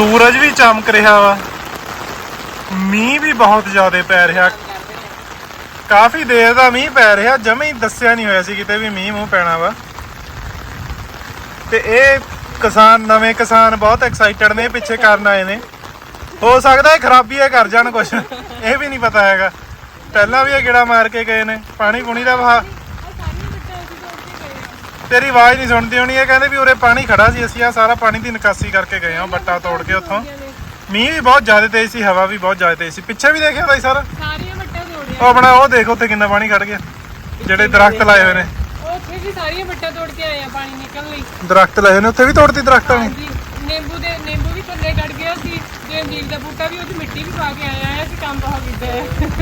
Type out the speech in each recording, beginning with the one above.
ਸੂਰਜ ਵੀ ਚਮਕ ਰਿਹਾ ਵਾ। ਮੀਂਹ ਵੀ ਬਹੁਤ ਜ਼ਿਆਦਾ ਪੈ ਰਿਹਾ। ਕਾਫੀ ਦੇਰ ਦਾ ਮੀਂਹ ਪੈ ਰਿਹਾ, ਜਮੇ ਹੀ ਦੱਸਿਆ ਨਹੀਂ ਹੋਇਆ ਸੀ ਕਿਤੇ ਵੀ ਮੀਂਹ ਮੂੰਹ ਪੈਣਾ ਵਾ। ਤੇ ਇਹ ਕਿਸਾਨ, ਨਵੇਂ ਕਿਸਾਨ ਬਹੁਤ ਐਕਸਾਈਟਡ ਨੇ, ਪਿੱਛੇ ਕਰਨ ਆਏ ਨੇ। ਹੋ ਸਕਦਾ ਇਹ ਖਰਾਬੀ ਹੈ ਕਰ ਜਾਣ ਕੁਛ, ਇਹ ਵੀ ਨਹੀਂ ਪਤਾ ਹੈਗਾ। ਪਹਿਲਾਂ ਵੀ ਇਹ ਗੇੜਾ ਮਾਰ ਕੇ ਗਏ ਨੇ ਪਾਣੀ ਪੁਣੀ ਦਾ ਵਹਾ ਤੇਰੀ ਆਵਾਜ਼ ਨਹੀਂ ਸੁਣਦੀ ਹੋਣੀ ਇਹ ਕਹਿੰਦੇ ਵੀ ਉਰੇ ਪਾਣੀ ਖੜਾ ਸੀ ਅਸੀਂ ਆ ਸਾਰਾ ਪਾਣੀ ਦੀ ਨਿਕਾਸੀ ਕਰਕੇ ਗਏ ਹਾਂ ਬੱਟਾ ਤੋੜ ਕੇ ਉੱਥੋਂ। ਮੀਂਹ ਵੀ ਬਹੁਤ ਜ਼ਿਆਦਾ ਤੇਜ਼ ਸੀ ਹਵਾ ਵੀ ਬਹੁਤ ਜ਼ਿਆਦਾ ਤੇਜ਼ ਸੀ। ਪਿੱਛੇ ਵੀ ਦੇਖਿਆ ਬਾਈ ਸਾਰਾ? ਸਾਰੀਆਂ ਵੱਟਾਂ ਤੋੜੀਆਂ ਉਹ ਆਪਣਾ ਉਹ ਦੇਖ ਉੱਥੇ ਕਿੰਨਾ ਪਾਣੀ ਖੜ ਗਿਆ। ਜਿਹੜੇ ਦਰਖਤ ਲਾਏ ਹੋਏ ਨੇ। ਉਹ ਉੱਥੇ ਵੀ ਸਾਰੀਆਂ ਵੱਟਾਂ ਤੋੜ ਕੇ ਆਏ ਆ ਪਾਣੀ ਨਿਕਲਣ ਲਈ। ਦਰਖਤ ਲਾਏ ਹੋਏ ਨੇ ਉੱਥੇ ਵੀ ਤੋੜਤੀ ਦਰਖਤਾਂ ਨੇ ਹਾਂਜੀ। ਨਿੰਬੂ ਦੇ ਨਿੰਬੂ ਵੀ ਥੱਲੇ ਕੱਢ ਗਿਆ ਸੀ। ਜੇ ਨੀਲ ਦਾ ਬੂਟਾ ਵੀ ਉਹਦੀ ਮਿੱਟੀ ਵੀ ਪਾ ਕੇ ਆਇਆ ਆ ਅਸੀਂ ਕੰਮ ਬਹੁਤ ਕੀਤਾ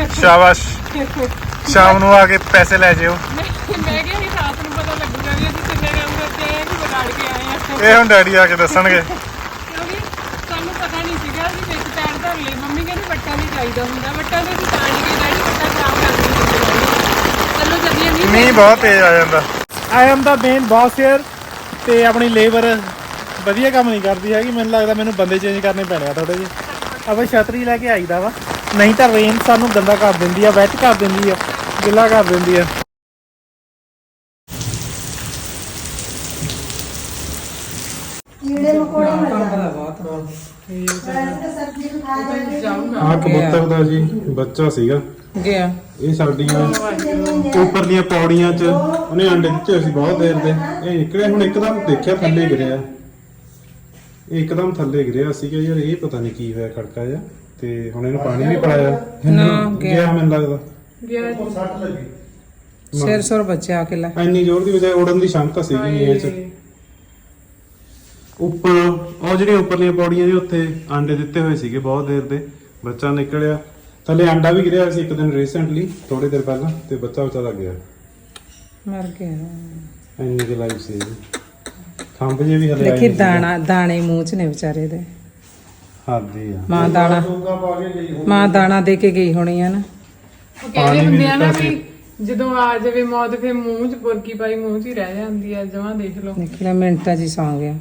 ਹੈ ਸ਼ਾਬਾਸ਼। ਸ਼ਾਮ ਨੂੰ ਆ ਕੇ ਪੈਸੇ ਲੈ ਜਿਓ। ਮੈਂ ਮੈਂ ਕਿਹਾ ਸੀ ਰਾਤ ਨੂੰ ਪਤਾ ਲੱਗੂਗਾ ਵੀ ਅਸੀਂ ਕਿੰਨੇ ਕੰਮ ਕਰਕੇ ਆਏ ਆ ਕਿ ਵਿਗਾੜ ਕੇ ਆਏ ਆ। ਇਹ ਹੁਣ ਡੈਡੀ ਆ ਕੇ ਦੱਸਣਗੇ। ਕਿਉਂਕਿ ਸਾਨੂੰ ਪਤਾ ਨਹੀਂ ਸੀਗਾ ਵੀ ਵਿੱਚ ਪੈਰ ਧਰ ਲਈ ਮੰਮੀ ਕਹਿੰਦੀ ਵੱਟਾਂ ਨਹੀਂ ਚਾਹੀਦਾ ਹੁੰਦਾ ਵੱਟਾਂ ਦੇ ਅਸੀਂ ਤਾਂ ਨਹੀਂ ਗਏ ਡੈਡੀ ਵੱਟਾਂ ਖਰਾਬ ਕਰ ਦਿੰਦੇ ਚਲੋ ਜੱਦੀਆਂ ਨਹੀਂ ਮੀਂਹ ਬਹੁਤ ਤੇਜ਼ ਆ ਜਾਂਦਾ। I am the main boss here ਤੇ ਆਪਣੀ ਲੇਬਰ ਵਧੀਆ ਕੰਮ ਨਹੀਂ ਕਰਦੀ ਹੈਗੀ ਮੈਨੂੰ ਲੱਗਦਾ ਮੈਨੂੰ ਬੰਦੇ ਚੇਂਜ ਕਰਨੇ ਪੈਣੇ ਆ ਥੋੜੇ ਜਿਹੇ। ਆਪਾਂ ਛਤਰੀ ਲੈ ਕੇ ਆਈਦਾ ਵਾ ਨਹੀਂ ਤਾਂ ਰੇਨ ਸਾਨੂੰ ਗੰਦਾ ਕਰ ਦਿੰਦੀ ਆ ਵੈਟ ਕਰ ਦਿੰਦੀ ਆ ਗਿੱਲਾ ਕਰ ਦਿੰਦੀ ਆ। ਕੀੜੇ ਮਕੌੜੇ ਮਰ ਜਾਂਦੇ। ਵੈਸੇ ਸਬਜ਼ੀ ਨੂੰ ਖਾ ਜਾਂਦੇ ਆ ਕਬੂਤਰ ਦਾ ਜੀ ਬੱਚਾ ਸੀਗਾ। ਗਿਆ। ਇਹ ਸਾਡੀਆਂ ਉੱਪਰਲੀਆਂ ਪੌੜੀਆਂ 'ਚ ਉਹਨੇ ਅੰਡੇ ਦਿੱਤੇ ਸੀ ਬਹੁਤ ਦੇਰ ਦੇ। ਇਹ ਨਿਕਲਿਆ ਹੁਣ ਇੱਕਦਮ ਦੇਖਿਆ ਥੱਲੇ ਗਿਰਿਆ। ਇਹ ਇੱਕਦਮ ਥੱਲੇ ਗਿਰਿਆ ਸੀਗਾ ਯਾਰ ਇਹ ਪਤਾ ਨਹੀਂ ਕੀ ਹੋਇਆ ਖੜਕਾ ਜਿਹਾ। ਤੇ ਹੁਣ ਇਹਨੂੰ ਪਾਣੀ ਵੀ ਪਿਲਾਇਆ। ਨਾ, ਗਿਆ। ਗਿਆ। ਮੈਨੂੰ ਲੱਗਦਾ। ਗਿਆ ਸਿਰ ਸੁਰ ਬੱਚਾ ਕੇ ਲੈ ਇੰਨੀ ਜ਼ੋਰ ਦੀ ਵਜਾਏ ਉੜਨ ਦੀ ਸ਼ਮਤਾ ਸੀਗੀ ਨਹੀਂ ਇਹ 'ਚ। ਉੱਪਰ ਉਹ ਜਿਹੜੀਆਂ ਉੱਪਰਲੀਆਂ ਪੌੜੀਆਂ ਦੇ ਉੱਥੇ ਆਂਡੇ ਦਿੱਤੇ ਹੋਏ ਸੀਗੇ ਬਹੁਤ ਦੇਰ ਦੇ। ਬੱਚਾ ਨਿਕਲਿਆ। ਥੱਲੇ ਆਂਡਾ ਵੀ ਗਿਰਿਆ ਸੀ ਇੱਕ ਦਿਨ ਰੀਸੈਂਟਲੀ ਥੋੜੇ ਦਿਨ ਪਹਿਲਾਂ ਤੇ ਬੱਚਾ ਬੱਚਾ ਲੱਗ ਗਿਆ। ਮਰ ਗਿਆ। ਇੰਨੀ ਕੁ ਲਾਈਫ ਸੀ ਖੰਭ ਜੇ ਵੀ ਹਲੇ ਆਏ ਦੇਖੀ ਦਾਣਾ ਦਾਣੇ ਮੂੰਹ ਚ ਨੇ ਵਿਚਾਰੇ ਦੇ। ਹੱਦੀ ਆ। ਮਾਂ ਦਾਣਾ ਮਾਂ ਦਾਣਾ ਦੇ ਕੇ ਗਈ ਹੋਣੀ ਆ ਨਾ। ਉਹ ਕਹਿੰਦੇ ਹੁੰਦੇ ਆ ਨਾ ਵੀ ਜਦੋਂ ਆ ਜਾਵੇ ਮੌਤ ਫਿਰ ਮੂੰਹ 'ਚ ਬੁਰਕੀ ਪਾਈ ਮੂੰਹ 'ਚ ਹੀ ਰਹਿ ਜਾਂਦੀ ਆ ਜਮਾਂ ਦੇਖ ਲਓ। ਦੇਖ ਲੈ ਮਿੰਟਾਂ ਚ ਹੀ ਸੌਂ ਗਿਆ।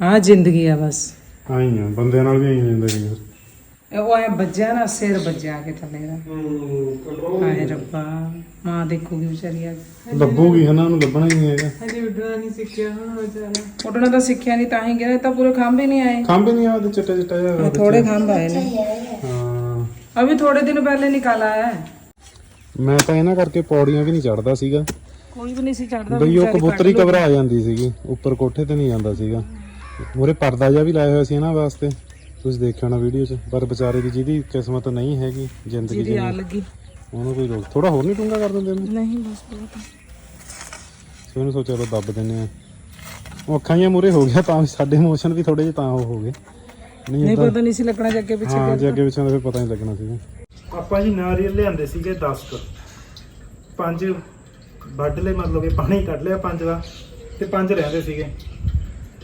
ਆ ਜ਼ਿੰਦਗੀ ਆ ਬਸ। ਆਈ ਆ ਬੰਦਿਆਂ ਨਾਲ ਵੀ ਆਈ ਜਾਂਦਾ ਜੀ ਇਹ ਉਹ ਐ ਵੱਜਿਆ ਨਾ ਸਿਰ ਵੱਜਿਆ ਕੇ ਥੱਲੇ ਦਾ। ਹਾਏ ਰੱਬਾ ਮਾਂ ਦੇਖੂਗੀ ਵਿਚਾਰੀ ਆ ਲੱਭੂਗੀ ਹਨਾ ਉਹਨੂੰ ਲੱਭਣਾ ਹੀ ਨਹੀਂ ਹੈਗਾ। ਹਜੇ ਉੱਡਣਾ ਨਹੀਂ ਸਿੱਖਿਆ ਹੁਣ ਵਿਚਾਰਾ। ਉੱਡਣਾ ਤਾਂ ਸਿੱਖਿਆ ਨਹੀਂ ਤਾਂ ਹੀ ਗਿਆ ਇਹ ਤਾਂ ਪੂਰੇ ਖੰਭ ਹੀ ਨਹੀਂ ਆਏ। ਖੰਭ ਹੀ ਨਹੀਂ ਆਦੇ ਚਿੱਟਾ ਚਿੱਟਾ ਜਿਹਾ ਉਹਦੇ ਚ। ਥੋੜੇ ਖੰਭ ਆਏ ਨੇ। ਹਾਂ। ਅਭੀ ਥੋੜੇ ਦਿਨ ਪਹਿਲੇ ਨਿਕਾਲ ਆਇਆ। ਹੈ ਮੈਂ ਤਾਂ ਇਹਨਾਂ ਕਰਕੇ ਪੌੜੀਆਂ ਵੀ ਨਹੀਂ ਚੜਦਾ ਸੀਗਾ। ਕੋਈ ਵੀ ਨਹੀਂ ਸੀ ਚੜਦਾ ਬਈ ਉਹ ਕਬੂਤਰੀ ਘਬਰਾ ਜਾਂਦੀ ਸੀਗੀ ਉੱਪਰ ਕੋਠੇ ਤੇ ਨਹੀਂ ਜਾਂਦਾ ਸੀਗਾ। ਮੂਰੇ ਪਰਦਾ ਜਿਹਾ ਵੀ ਲਾਇਆ ਹੋਇਆ ਸੀ ਇਹਨਾਂ ਵਾਸਤੇ। ਤੁਸੀਂ ਦੇਖਿਆ ਹੋਣਾ ਵੀਡੀਓ 'ਚ। ਪਰ ਵਿਚਾਰੇ ਦੀ ਜਿਹਦੀ ਕਿਸਮਤ ਨਹੀਂ ਹੈਗੀ ਜ਼ਿੰਦਗੀ ਜਿਹਦੀ ਆ ਦੀ ਲੱਗੀ। ਉਹਨੂੰ ਕੋਈ ਰੋਕ ਥੋੜਾ ਹੋਰ ਨਹੀਂ ਡੂੰਗਾ ਕਰ ਦਿੰਦੇ ਨੇ ਨਹੀਂ ਬਸ ਬਹੁਤ ਸੋ ਇਹਨੂੰ ਸੋਚਿਆ ਤਾਂ ਦੱਬ ਦਿੰਨੇ ਆ ਉਹ ਅੱਖਾਂ ਮੂਰੇ ਹੋ ਗਿਆ ਤਾਂ ਸਾਡੇ ਇਮੋਸ਼ਨ ਵੀ ਥੋੜੇ ਜਿਹੇ ਤਾਂ ਉਹ ਹੋ ਗਏ। ਨਹੀਂ ਪਤਾ ਨਹੀਂ ਸੀ ਲੱਗਣਾ ਜੇ ਅੱਗੇ ਪਿੱਛੇ ਹਾਂ ਜੇ ਅੱਗੇ ਪਿੱਛੇ ਦਾ ਫਿਰ ਪਤਾ ਨਹੀਂ ਲੱਗਣਾ ਸੀਗਾ। ਆਪਾਂ ਜੀ ਨਾਰੀਅਲ ਲਿਆਂਦੇ ਸੀਗੇ 10 ਕੁ। ਪੰਜ ਵੱਢ ਲਏ ਮਤਲਬ ਕਿ ਪਾਣੀ ਕੱਢ ਲਿਆ ਪੰਜ ਦਾ ਤੇ ਪੰਜ ਰਹਿੰਦੇ ਸੀਗੇ।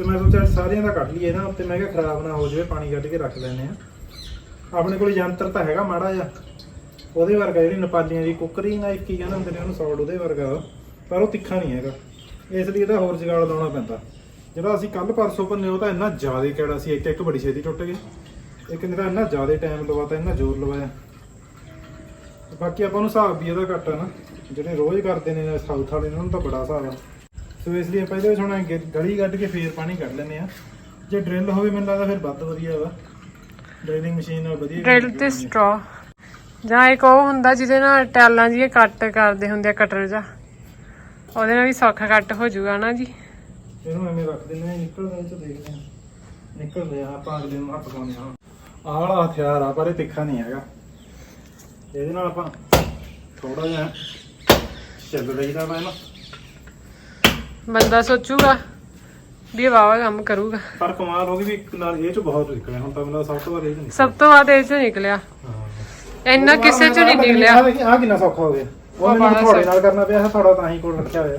ਤੇ ਮੈਂ ਸੋਚਿਆ ਸਾਰਿਆਂ ਦਾ ਕੱਢ ਲਈਏ ਨਾ, ਤੇ ਮੈਂ ਕਿਹਾ ਖਰਾਬ ਨਾ ਹੋ ਜਾਵੇ, ਪਾਣੀ ਕੱਢ ਕੇ ਰੱਖ ਲੈਨੇ ਆ ਆਪਣੇ ਕੋਲ ਯੰਤਰ ਤਾਂ ਹੈਗਾ ਮਾੜਾ ਜਿਹਾ। ਉਹਦੇ ਵਰਗਾ ਜਿਹੜੀ ਨੇਪਾਲੀਆਂ ਦੀ ਕੁੱਕਰੀ ਇੱਕ ਹੀ ਕਹਿੰਦੇ ਹੁੰਦੇ ਨੇ, ਉਹਨੂੰ ਸੌੜ ਉਹਦੇ ਵਰਗਾ। ਪਰ ਉਹ ਤਿੱਖਾ ਨਹੀਂ ਹੈਗਾ। ਇਸ ਲਈ ਇਹਦਾ ਹੋਰ ਜਗਾੜ ਲਾਉਣਾ ਪੈਂਦਾ। ਜਿਹੜਾ ਅਸੀਂ ਕੱਲ ਪਰਸੋਂ ਭੰਨੇ, ਉਹ ਤਾਂ ਇੰਨਾ ਜ਼ਿਆਦਾ ਕਿਹੜਾ ਸੀ ਇੱਕ ਇੱਕ ਬੜੀ ਛੇਤੀ ਟੁੱਟ ਗਈ ਇੱਕ ਨੇ ਤਾਂ ਇੰਨਾ ਜ਼ਿਆਦਾ ਟਾਈਮ ਲਵਾਤਾ, ਇੰਨਾ ਜ਼ੋਰ ਲਵਾਇਆ। ਬਾਕੀ ਆਪਾਂ ਨੂੰ ਹਿਸਾਬ ਵੀ ਇਹਦਾ ਘੱਟ ਆ ਨਾ। ਜਿਹੜੇ ਰੋਜ਼ ਕਰਦੇ ਨੇ, ਸਾਊਥ ਵਾਲੇ ਨੇ, ਉਹਨਾਂ ਨੂੰ ਤਾਂ ਬੜਾ ਹਿਸਾਬ ਆ। ਸੋ ਇਸ ਲਈ ਆਪਾਂ ਇਹਦੇ ਵਿੱਚ ਹੁਣ ਗਲੀ ਕੱਢ ਕੇ ਫੇਰ ਪਾਣੀ ਕੱਢ ਲੈਂਦੇ ਆ ਜੇ ਡਰਿਲ ਹੋਵੇ ਮੈਨੂੰ ਲੱਗਦਾ ਫਿਰ ਵੱਧ ਵਧੀਆ ਵਾ। ਡਰਿਲਿੰਗ ਮਸ਼ੀਨ ਨਾਲ ਵਧੀਆ ਡਰਿਲ ਤੇ ਸਟ੍ਰੋ ਜਾਂ ਇੱਕ ਉਹ ਹੁੰਦਾ ਜਿਹਦੇ ਨਾਲ ਟੈਲਾਂ ਜੀ ਕੱਟ ਕਰਦੇ ਹੁੰਦੇ ਆ ਕਟਰ ਜਾ ਉਹਦੇ ਨਾਲ ਵੀ ਸੌਖਾ ਕੱਟ ਹੋ ਜਾਊਗਾ ਨਾ ਜੀ। ਇਹਨੂੰ ਐਵੇਂ ਰੱਖ ਦਿੰਦੇ ਆ ਨਿਕਲਦਾ ਇਹ ਚ ਦੇਖਦੇ ਆ ਨਿਕਲਦੇ ਆ ਆਪਾਂ ਅਗਲੇ ਨੂੰ ਹੱਥ ਪਾਉਂਦੇ ਆ ਆਹ ਵਾਲਾ ਹਥਿਆਰ ਆ ਪਰ ਇਹ ਤਿੱਖਾ ਨਹੀਂ ਹੈਗਾ। ਇਹਦੇ ਨਾਲ ਆਪਾਂ ਥੋੜਾ ਜਿਹਾ ਚੱਲ ਲਈਦਾ ਵਾ ਇਹਨੂੰ। ਬੰਦਾ ਸੋਚੂਗਾ ਵੀ ਇਹ ਵਾਵਾ ਕੰਮ ਕਰੂਗਾ। ਪਰ ਕਮਾਲ ਹੋ ਗਈ ਵੀ ਇੱਕ ਨਾਲ ਇਹ ਚ ਬਹੁਤ ਨਿਕਲਿਆ ਹੁਣ ਤਾਂ ਮੇਰਾ ਸਭ ਤੋਂ ਵੱਧ ਇਹ ਚ ਨਿਕਲਿਆ। ਸਭ ਤੋਂ ਵੱਧ ਇਹ ਚੋਂ ਨਿਕਲਿਆ। ਇੰਨਾ ਕਿਸੇ ਚੋਂ ਨਹੀਂ ਨਿਕਲਿਆ। ਆ ਕਿੰਨਾ ਸੌਖਾ ਹੋ ਗਿਆ। ਉਹ ਮੈਨੂੰ ਥੋੜੇ ਨਾਲ ਕਰਨਾ ਪਿਆ ਥੋੜਾ ਤਾਂ ਹੀ ਕੋਲ ਰੱਖਿਆ ਹੋਇਆ।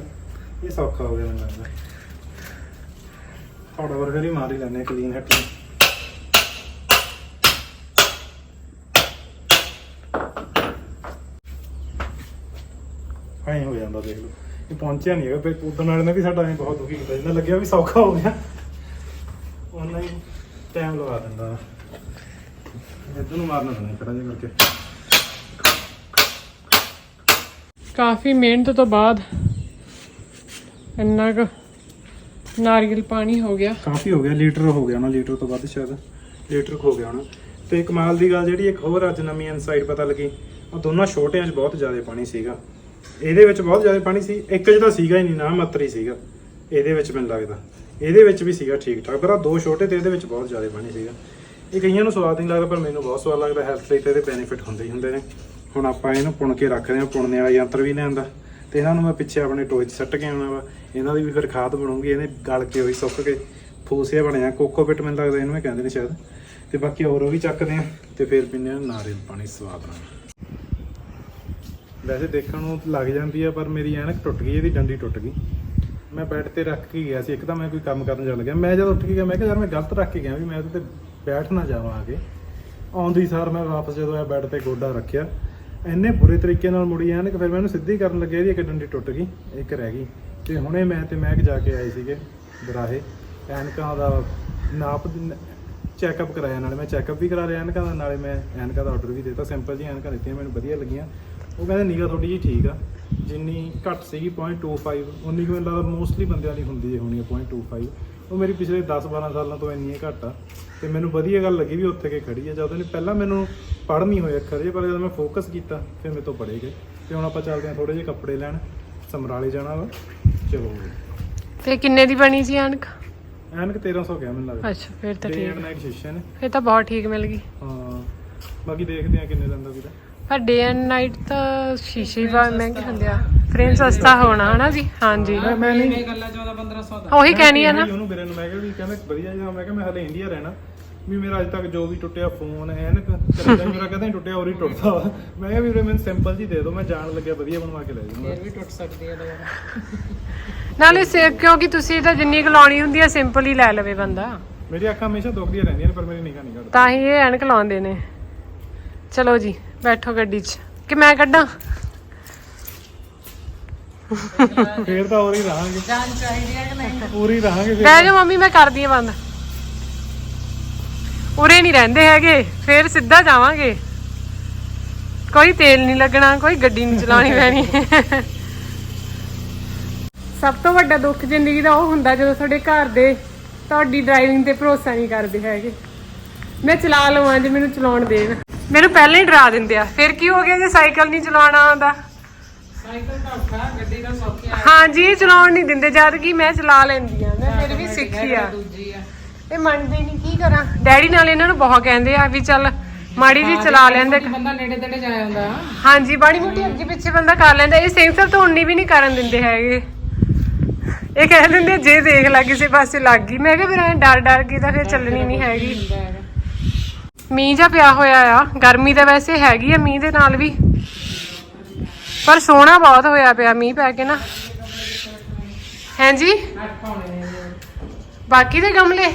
ਇਹ ਸੌਖਾ ਹੋ ਗਿਆ ਮੈਨੂੰ ਲੱਗਦਾ। ਥੋੜਾ ਵਰਗਾ ਹੀ ਮਾਰ ਹੀ ਲੈਣੇ ਕਲੀਨ ਹੱਟ। ਐਂ ਹੋ ਜਾਂਦਾ ਦੇਖ ਲਓ। ਇਹ ਪਹੁੰਚਿਆ ਨਹੀਂ ਹੈਗਾ। ਫਿਰ ਉਦੋਂ ਨਾਲ ਨੇ ਵੀ ਸਾਡਾ ਐਂ ਬਹੁਤ ਦੁਖੀ ਕੀਤਾ। ਜਿੰਨਾ ਲੱਗਿਆ ਵੀ ਸੌਖਾ ਹੋ ਗਿਆ। ਉਹ ਉਹਨਾਂ ਹੀ ਟਾਈਮ ਲਵਾ ਦਿੰਦਾ। ਇੱਧਰ ਨੂੰ ਮਾਰਨਾ ਪੈਣਾ ਕੜਾ ਜਿਹਾ ਕਰਕੇ। ਕਾਫੀ ਮਿਹਨਤ ਤੋਂ ਬਾਅਦ ਇੰਨਾ ਕੁ ਨਾਰੀਅਲ ਪਾਣੀ ਹੋ ਗਿਆ। ਕਾਫੀ ਹੋ ਗਿਆ ਲੀਟਰ ਹੋ ਗਿਆ ਨਾ ਲੀਟਰ ਤੋਂ ਵੱਧ ਸ਼ਾਇਦ। ਲੀਟਰ ਹੋ ਗਿਆ ਹੋਣਾ। ਤੇ ਕਮਾਲ ਦੀ ਗੱਲ ਜਿਹੜੀ ਇੱਕ ਹੋਰ ਅੱਜ ਨਵੀਂ ਇਨਸਾਈਟ ਪਤਾ ਲੱਗੀ। ਉਹ ਦੋਨਾਂ ਛੋਟਿਆਂ 'ਚ ਬਹੁਤ ਜ਼ਿਆਦਾ ਪਾਣੀ ਸੀਗਾ। ਇਹਦੇ ਵਿੱਚ ਬਹੁਤ ਜ਼ਿਆਦਾ ਪਾਣੀ ਸੀ। ਇੱਕ ਜਿਹੜਾ ਸੀਗਾ ਹੀ ਨਹੀਂ ਨਾ ਮਾਤਰੀ ਸੀਗਾ, ਇਹਦੇ ਵਿੱਚ ਮੈਨੂੰ ਲੱਗਦਾ। ਇਹਦੇ ਵਿੱਚ ਵੀ ਸੀਗਾ ਠੀਕ ਠਾਕ ਪਰ ਆਹ ਦੋ ਛੋਟੇ ਤੇ ਇਹਦੇ ਵਿੱਚ ਬਹੁਤ ਜ਼ਿਆਦਾ ਪਾਣੀ ਸੀਗਾ। ਇਹ ਕਈਆਂ ਨੂੰ ਸਵਾਦ ਨਹੀਂ ਲੱਗਦਾ, ਪਰ ਮੈਨੂੰ ਬਹੁਤ ਸਵਾਦ ਲੱਗਦਾ। ਹੈਲਥ ਲਈ ਤੇ ਇਹਦੇ ਬੈਨੀਫਿਟ ਹੁੰਦੇ ਹੀ ਹੁੰਦੇ ਨੇ। ਹੁਣ ਆਪਾਂ ਇਹਨੂੰ ਪੁਣ ਕੇ ਰੱਖਦੇ ਹਾਂ, ਪੁਣਨੇ ਵਾਲਾ ਯੰਤਰ ਵੀ ਲਿਆਂਦਾ। ਤੇ ਇਹਨਾਂ ਨੂੰ ਮੈਂ ਪਿੱਛੇ ਆਪਣੇ ਟੋਏ 'ਚ ਸੱਟ ਕੇ ਆਉਣਾ ਵਾ। ਇਹਨਾਂ ਦੀ ਵੀ ਫਿਰ ਖਾਦ ਬਣੂਗੀ, ਇਹਨੇ ਗਲ ਕੇ ਹੋਈ ਸੁੱਕ ਕੇ। ਫੂਸਿਆ ਬਣਿਆ, ਕੋਕੋ ਕੋਕੋਪਿਟ ਮੈਨੂੰ ਲੱਗਦਾ ਇਹਨੂੰ ਹੀ ਕਹਿੰਦੇ ਨੇ ਸ਼ਾਇਦ। ਤੇ ਬਾਕੀ ਹੋਰ ਉਹ ਵੀ ਚੱਕਦੇ ਆ ਤੇ ਫਿਰ ਪੀਂਦੇ ਆ ਨਾਰੀਅਲ ਪਾਣੀ ਸਵਾਦ ਨਾਲ। ਵੈਸੇ ਦੇਖਣ ਨੂੰ ਲੱਗ ਜਾਂਦੀ ਆ, ਪਰ ਮੇਰੀ ਐਨਕ ਟੁੱਟ ਗਈ, ਇਹਦੀ ਡੰਡੀ ਟੁੱਟ ਗਈ। ਮੈਂ ਬੈੱਡ ਤੇ ਰੱਖ ਕੇ ਗਿਆ ਸੀ, ਇੱਕ ਤਾਂ ਮੈਂ ਕੋਈ ਕੰਮ ਕਰਨ ਚੱਲ ਗਿਆ। ਮੈਂ ਜਦ ਉੱਠ ਕੇ ਗਿਆ, ਮੈਂ ਕਿਹਾ ਯਾਰ ਮੈਂ ਗਲਤ ਰੱਖ ਕੇ ਗਿਆ ਵੀ ਮੈਂ ਉਹਦੇ ਤੇ ਬੈਠ ਨਾ ਜਾਵਾਂ ਆ ਕੇ। ਆਉਂਦੀ ਸਾਰ ਮੈਂ ਵਾਪਸ ਜਦੋਂ ਆ ਬੈੱਡ ਤੇ ਗੋਡਾ ਰੱਖਿਆ, ਇੰਨੇ ਬੁਰੇ ਤਰੀਕੇ ਨਾਲ ਮੁੜੀ ਐਨਕ, ਫਿਰ ਮੈਂ ਉਹਨੂੰ ਸਿੱਧੀ ਕਰਨ ਲੱਗਿਆ ਇਹਦੀ ਇੱਕ ਡੰਡੀ ਟੁੱਟ ਗਈ, ਇੱਕ ਰਹਿ ਗਈ। ਤੇ ਹੁਣੇ ਮੈਂ ਤੇ ਮਹਿਕ ਜਾ ਕੇ ਆਏ ਸੀਗੇ ਦਰਾਹੇ ਐਨਕਾਂ ਦਾ ਨਾਪ ਚੈੱਕਅਪ ਕਰਾਇਆ, ਨਾਲੇ ਮੈਂ ਚੈੱਕਅਪ ਵੀ ਕਰਾ ਲਿਆ ਐਨਕਾਂ ਦਾ, ਨਾਲੇ ਮੈਂ ਐਨਕਾਂ ਦਾ ਆਰਡਰ ਵੀ ਦਿੱਤਾ। ਸਿੰਪਲ ਜੀ ਐਨਕਾਂ ਦਿੱਤੀਆਂ, ਮੈਨੂੰ ਵਧੀਆ ਲੱਗੀਆਂ। ਉਹ ਕਹਿੰਦੇ ਨਿਗਾ ਥੋੜੀ ਜੀ ਠੀਕ ਆ। ਜਿੰਨੀ ਘੱਟ ਸੀਗੀ 0.25 ਉਨੀ ਕੁ ਮੈਨੂੰ ਲੱਗਦਾ ਮੋਸਟਲੀ ਬੰਦਿਆਂ ਦੀ ਹੁੰਦੀ ਹੋਣੀ ਹੈ 0.25 ਉਹ ਮੇਰੀ ਪਿਛਲੇ 10-12 ਸਾਲਾਂ ਤੋਂ ਇੰਨੀ ਹੀ ਘੱਟ ਆ। ਤੇ ਮੈਨੂੰ ਵਧੀਆ ਗੱਲ ਲੱਗੀ ਵੀ ਉੱਥੇ ਕੇ ਖੜੀ ਆ। ਜਦੋਂ ਨੇ ਪਹਿਲਾਂ ਮੈਨੂੰ ਪੜ੍ਹ ਨਹੀਂ ਹੋਏ ਅੱਖਰ ਜੇ ਪਰ ਜਦੋਂ ਮੈਂ ਫੋਕਸ ਕੀਤਾ ਫਿਰ ਮੇਰੇ ਤੋਂ ਪੜ੍ਹੇ ਗਏ। ਤੇ ਹੁਣ ਆਪਾਂ ਚੱਲਦੇ ਹਾਂ ਥੋੜੇ ਜਿਹੇ ਕੱਪੜੇ ਲੈਣ। ਸਮਰਾਲੇ ਜਾਣਾ ਵਾ। ਚਲੋ। ਤੇ ਕਿੰਨੇ ਦੀ ਬਣੀ ਸੀ ਅਣਕ ਐਨਕ 1300 ਗਿਆ ਮੈਨੂੰ ਲੱਗਦਾ। ਅੱਛਾ ਫਿਰ ਤਾਂ ਠੀਕ। ਨਾਈਟ ਸੈਸ਼ਨ ਫਿਰ ਤਾਂ ਬਹੁਤ ਠੀਕ ਮਿਲ ਗਈ। ਹਾਂ। ਬਾਕੀ ਦੇਖਦੇ ਆ ਕਿੰਨੇ ਲੈਂਦਾ ਵੀਰਾ। ਪਰ ਡੇ ਐਂਡ ਨਾਈਟ ਤਾਂ ਸ਼ੀਸ਼ੇ ਹੀ ਬਾ ਮਹਿੰਗੇ ਹੁੰਦੇ ਆ। ਫਰੇਮ ਸਸਤਾ ਹੋਣਾ ਹਨਾ ਜੀ? ਹਾਂਜੀ। ਮੈਂ ਮੈਂ ਨਹੀਂ ਇਹ ਗੱਲਾਂ 14 1500 ਦਾ। ਉਹੀ ਕਹਿਣੀ ਆ ਨਾ। ਉਹਨੂੰ ਵੀਰੇ ਨੂੰ ਮੈਂ ਕਿਹਾ ਵੀ ਕਹਿੰਦਾ ਵਧੀਆ ਜਿਹਾ ਮੈਂ ਕਿਹਾ ਮੈਂ ਹਲੇ ਇੰਡੀਆ ਰਹਿਣਾ। ਵੀ ਮੇਰਾ ਅੱਜ ਤੱਕ ਜੋ ਵੀ ਟੁੱਟਿਆ ਫੋਨ ਐਨਕ ਕਦੇ ਮੇਰਾ ਕਦੇ ਟੁੱਟਿਆ ਹੋਰ ਹੀ ਟੁੱਟਦਾ ਵਾ। ਮੈਂ ਕਿਹਾ ਵੀਰੇ ਮੈਨੂੰ ਸਿੰਪਲ ਜੀ ਦੇ ਦਿਓ ਮੈਂ ਜਾਣ ਲੱਗਿਆ ਵਧੀਆ ਬਣਵਾ ਕੇ ਲੈ ਜਾਊਂਗਾ। ਫਿਰ ਵੀ ਟੁੱਟ ਸਕਦੀ ਹੈ ਦੁਬਾਰਾ। ਨਾਲੇ ਸੇ ਕਿਉਂਕਿ ਤੁਸੀਂ ਤਾਂ ਜਿੰਨੀ ਕੁ ਲਾਉਣੀ ਹੁੰਦੀ ਆ ਸਿੰਪਲ ਹੀ ਲੈ ਲਵੇ ਬੰਦਾ। ਮੇਰੀ ਅੱਖਾਂ ਹਮੇਸ਼ਾ ਦੁਖਦੀਆਂ ਰਹਿੰਦੀਆਂ ਨੇ ਪਰ ਮੇਰੀ ਨਿਗਾਹ ਨਹੀਂ ਘਟਦੀ। ਤਾਂ ਹੀ ਇਹ ਐਨਕ ਲਾਉਂਦੇ ਨੇ। ਚਲੋ ਜੀ। ਬੈਠੋ ਗੱਡੀ 'ਚ। ਕਿ ਮੈਂ ਕੱਢਾਂ? ਫੇਰ ਤਾਂ ਹੋਰ ਹੀ ਰਹਾਂਗੇ। ਜਾਨ ਚਾਹੀਦੀ ਹੈ ਕਿ ਨਹੀਂ? ਪੂਰੀ ਰਹਾਂਗੇ ਫਿਰ। ਬਹਿ ਜਾ ਮੰਮੀ ਮੈਂ ਕਰਦੀ ਆ ਬੰਦ। ਉਰੇ ਨਹੀਂ ਰਹਿੰਦੇ ਹੈਗੇ ਫੇਰ ਸਿੱਧਾ ਜਾਵਾਂਗੇ। ਕੋਈ ਤੇਲ ਨਹੀਂ ਲੱਗਣਾ ਕੋਈ ਗੱਡੀ ਨਹੀਂ ਚਲਾਉਣੀ ਪੈਣੀ। ਸਭ ਤੋਂ ਵੱਡਾ ਦੁੱਖ ਜ਼ਿੰਦਗੀ ਦਾ ਉਹ ਹੁੰਦਾ ਜਦੋਂ ਤੁਹਾਡੇ ਘਰ ਦੇ ਤੁਹਾਡੀ ਡਰਾਈਵਿੰਗ ਤੇ ਭਰੋਸਾ ਨਹੀਂ ਕਰਦੇ ਹੈਗੇ। ਮੈਂ ਚਲਾ ਲਵਾਂ ਜੇ ਮੈਨੂੰ ਚਲਾਉਣ ਦੇਣ। ਮੈਨੂੰ ਪਹਿਲਾਂ ਹੀ ਡਰਾ ਦਿੰਦੇ ਆ। ਫਿਰ ਕੀ ਹੋ ਗਿਆ ਜੇ ਸਾਈਕਲ ਨਹੀਂ ਚਲਾਉਣਾ ਆਉਂਦਾ? ਸਾਈਕਲ ਤਾਂ ਔਖਾ ਗੱਡੀ ਦਾ ਸੌਖੀ ਆ ਹਾਂਜੀ ਇਹ ਚਲਾਉਣ ਨਹੀਂ ਦਿੰਦੇ ਜਦ ਕਿ ਮੈਂ ਚਲਾ ਲੈਂਦੀ ਆ। ਮੈਂ ਫਿਰ ਵੀ ਸਿੱਖੀ ਆ। ਦੂਜੀ ਆ। ਇਹ ਮੰਨਦੇ ਨਹੀਂ ਕੀ ਕਰਾਂ? ਡੈਡੀ ਨਾਲ ਇਹਨਾਂ ਨੂੰ ਬਹੁਤ ਕਹਿੰਦੇ ਆ ਵੀ ਚੱਲ ਮਾੜੀ ਜੀ ਚਲਾ ਲੈਂਦੇ। ਬੰਦਾ ਨੇੜੇ ਤੇੜੇ ਜਾਇਆ ਹੁੰਦਾ। ਹਾਂਜੀ ਬਾੜੀ ਮੋਟੀ ਅੱਗੇ ਪਿੱਛੇ ਬੰਦਾ ਕਰ ਲੈਂਦਾ। ਇਹ ਸੈਂਸਰ ਤੋਂ ਉਨੀ ਵੀ ਨਹੀਂ ਕਰਨ ਦਿੰਦੇ ਹੈਗੇ। ਇਹ ਕਹਿ ਦਿੰਦੇ ਜੇ ਦੇਖ ਲੈ ਕਿਸੇ ਪਾਸੇ ਲੱਗ ਗਈ। ਮੈਂ ਕਿਹਾ ਫਿਰ ਐਂ ਡਰ ਡਰ ਕੇ ਤਾਂ ਫਿਰ ਚੱਲਣੀ ਨਹੀਂ ਹੈਗਾ। ਮੀਂਹ ਜਾਂ ਪਿਆ ਹੋਇਆ ਆ। ਗਰਮੀ ਤਾਂ ਵੈਸੇ ਹੈਗੀ ਆ ਮੀਂਹ ਦੇ ਨਾਲ ਵੀ। ਪਰ ਸੋਹਣਾ ਬਹੁਤ ਹੋਇਆ ਪਿਆ ਮੀਂਹ ਪੈ ਕੇ ਨਾ। ਹਾਂਜੀ? ਬਾਕੀ ਦੇ ਗਮਲੇ?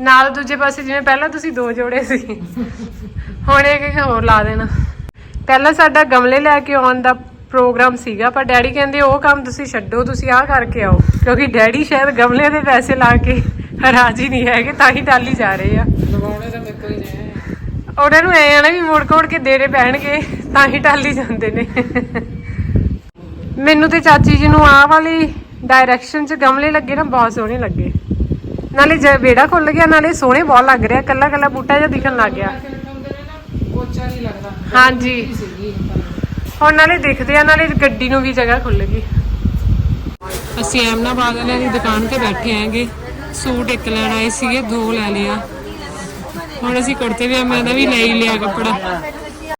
ਨਾਲ ਦੂਜੇ ਪਾਸੇ ਜਿਵੇਂ ਪਹਿਲਾਂ ਤੁਸੀਂ ਦੋ ਜੋੜੇ ਸੀ। ਹੁਣ ਇੱਕ ਹੋਰ ਲਾ ਦੇਣਾ। ਪਹਿਲਾਂ ਸਾਡਾ ਗਮਲੇ ਲੈ ਕੇ ਆਉਣ ਦਾ ਪ੍ਰੋਗਰਾਮ ਸੀਗਾ, ਪਰ ਡੈਡੀ ਕਹਿੰਦੇ ਉਹ ਕੰਮ ਤੁਸੀਂ ਛੱਡੋ, ਤੁਸੀਂ ਆਹ ਕਰਕੇ ਆਓ। ਕਿਉਂਕਿ ਡੈਡੀ ਸ਼ਾਇਦ ਗਮਲੇ ਦੇ ਪੈਸੇ ਲਾ ਕੇ ਰਾਜੀ ਨਹੀਂ ਹੈਗੇ, ਤਾਂ ਹੀ ਟਾਲੀ ਜਾ ਰਹੇ ਆ। ਲਗਾਉਣੇ ਤਾਂ ਮੇਰੇ ਕੋਲ ਹੀ ਨੇ। ਉਹਨਾਂ ਨੂੰ ਐ ਆ ਨਾ ਵੀ ਮੁੜ ਕੋੜ ਕੇ ਦੇਰੇ ਪੈਣਗੇ, ਤਾਂ ਹੀ ਟਾਲੀ ਜਾਂਦੇ ਨੇ। ਮੈਨੂੰ ਤੇ ਚਾਚੀ ਜੀ ਨੂੰ ਆਹ ਵਾਲੀ ਡਾਇਰੈਕਸ਼ਨ 'ਚ ਗਮਲੇ ਲੱਗੇ ਨਾ, ਬਹੁਤ ਸੋਹਣੇ ਲੱਗੇ। ਨਾਲੇ ਜੇ ਵਿਹੜਾ ਖੁੱਲ ਗਿਆ, ਨਾਲੇ ਸੋਹਣੇ ਬਹੁਤ ਲੱਗ ਰਿਹਾ ਕੱਲਾ ਕੱਲਾ ਬੂਟਾ ਜਿਹਾ ਦਿਖਣ ਲੱਗ ਗਿਆ। ਹਾਂਜੀ। ਹੁਣ ਨਾਲੇ ਦਿਖਦੇ ਆ, ਨਾਲੇ ਗੱਡੀ ਨੂੰ ਵੀ ਜਗ੍ਹਾ ਖੁੱਲ ਗਈ। ਅਸੀਂ ਐਮਨਾਬਾਦ ਵਾਲਿਆਂ ਦੀ ਦੁਕਾਨ ਤੇ ਬੈਠੇ ਆਂਗੇ ਸੂਟ ਇੱਕ ਲੈਣ ਆਏ ਸੀਗੇ, ਦੋ ਲੈ ਲਿਆ ਹੁਣ ਅਸੀਂ ਕੁੜਤੇ ਵੀ ਮੈਂ ਦਾ ਵੀ ਲੈ ਹੀ ਲਿਆ ਕੱਪੜਾ।